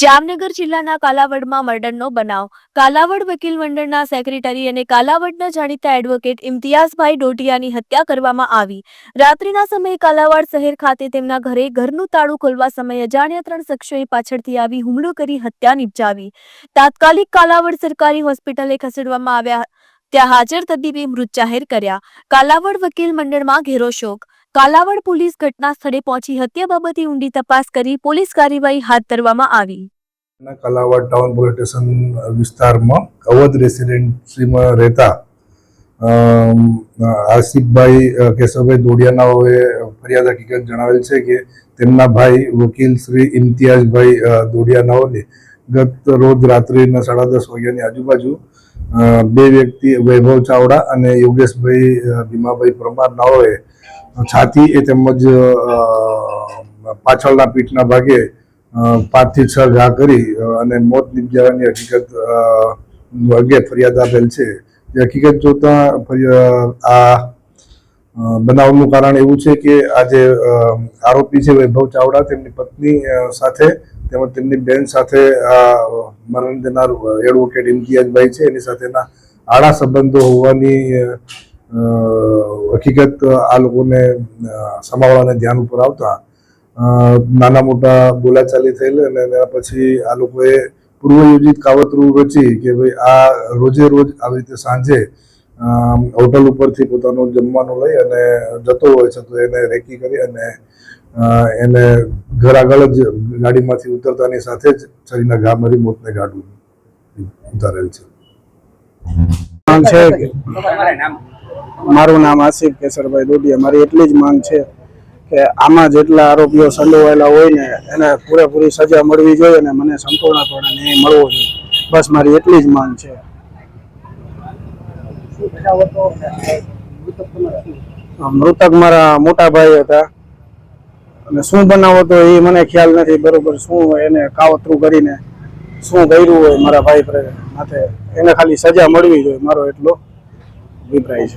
જામનગર જિલ્લાના કાલાવડમાં મર્ડરનો બનાવ. કાલાવડ વકીલ મંડળના સેક્રેટરી અને કાલાવડના જાણીતા એડવોકેટ ઇમ્તિયાઝભાઈ ડોટિયાની હત્યા કરવામાં આવી. રાત્રિના સમયે કાલાવાડ શહેર ખાતે તેમના ઘરે ઘરનું તાળું ખોલવા સમયે અજાણ્યા ત્રણ શખ્સોએ પાછળથી આવી હુમલો કરી હત્યા નિપજાવી. તાત્કાલિક કાલાવડ સરકારી હોસ્પિટલે ખસેડવામાં આવ્યા. ત્યાં હાજર તબીબે મૃત જાહેર કર્યા. કાલાવડ વકીલ મંડળમાં ઘેરો શોક. કાલાવડ પોલીસ ઘટના સ્થળે પહોંચી હત્યા બાબતે ઊંડી તપાસ કરી પોલીસ કાર્યવાહી હાથ ધરવામાં આવી. કાલાવડ ટાઉન પોલીસ સ્ટેશન વિસ્તારમાં અવધ રેસિડેન્સીમાં રહેતા આસિફભાઈ કેશવભાઈ દોડિયાનાઓએ ફરિયાદ હકીકત જણાવેલ છે કે તેમના ભાઈ વકીલ શ્રી ઇમ્તિયાઝભાઈ દોડિયાનાઓને ગત રોજ રાત્રિના સાડા દસ વાગ્યાની આજુબાજુ બે વ્યક્તિ વૈભવ ચાવડા અને યોગેશભાઈ ભીમાભાઈ પરમાર નાઓએ છાતી એ તેમજ પાછળના પીઠના ભાગે પાંચથી છ ઘા કરી અને મોત નિપજાવાની હકીકત અંગે ફરિયાદ આપેલ છે. એ હકીકત જોતા આ બનાવનું કારણ એવું છે કે આ જે આરોપી છે વૈભવ ચાવડા, તેમની પત્ની સાથે તેમજ તેમની બેન સાથે આ મરણ દેનાર એડવોકેટ ઇમ્તિયાજભાઈ છે. એની સાથેના આડા સંબંધો હોવાની હકીકત આ લોકોને અ, સમાવવાને ધ્યાન ઉપર આવતા નાના મોટા બોલાચાલી થયેલી અને એના પછી આ લોકોએ પૂર્વયોજિત કાવતરું રચી કે ભાઈ આ રોજે રોજ આવી રીતે સાંજે હોટલ ઉપરથી પોતાનું જમવાનું લઈ અને જતો હોય છે તો એને રેકી કરી અને એને ઘર આગળ જ ગાડીમાંથી ઉતરતાની સાથે જ શરીરના ઘા મરી મોતને ગાડું ઉતારેલ છે. છે કે મારું નામ આસિફ કેસરભાઈ દોડિયા. મારી એટલી જ માંગ છે કે આમાં જેટલા આરોપીઓ સંડોવાયેલા હોય ને એને પૂરેપૂરી સજા મળવી જોઈએ અને મને સંપૂર્ણપણે ન્યાય મળવો જોઈએ. બસ મારી એટલી જ માંગ છે. મૃતક મારા મોટા ભાઈ હતા. અને શું બનાવો તો એ મને ખ્યાલ નથી. બરોબર શું એને કાવતરું કરીને શું કર્યું હોય મારા ભાઈ માથે. એને ખાલી સજા મળવી જોઈએ, મારો એટલો અભિપ્રાય છે.